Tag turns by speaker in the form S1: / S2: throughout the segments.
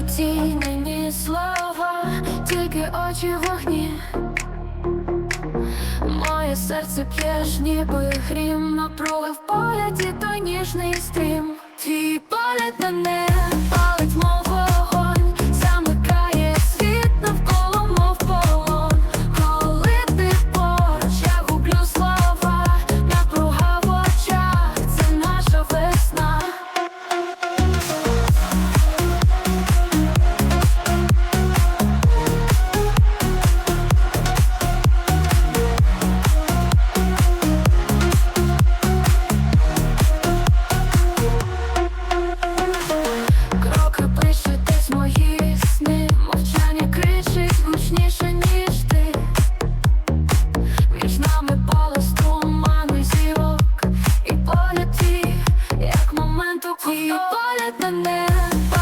S1: тіні, ні слова, тільки очі вогні. Моє серце п'єш, ніби грім напруги в погляді, той ніжний стрім. Твій погляд мене палить, погляд мене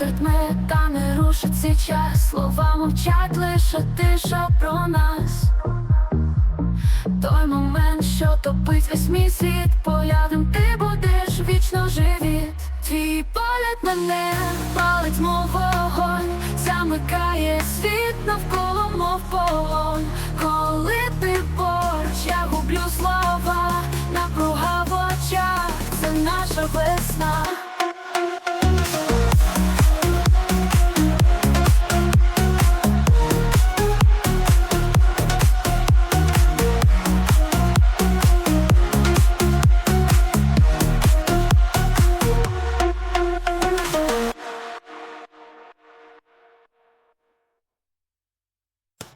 S1: Вітер та не рушить цей час Слова мовчать лише тиша про нас. Той момент, що топить весь мій світ. Поглядом ти будеш вічно живіт. Твій погляд мене палить, мов вогонь. Замикає світ навколо, мов полон. Коли ти поруч, я гублю слова Напруга в очах, це наша весна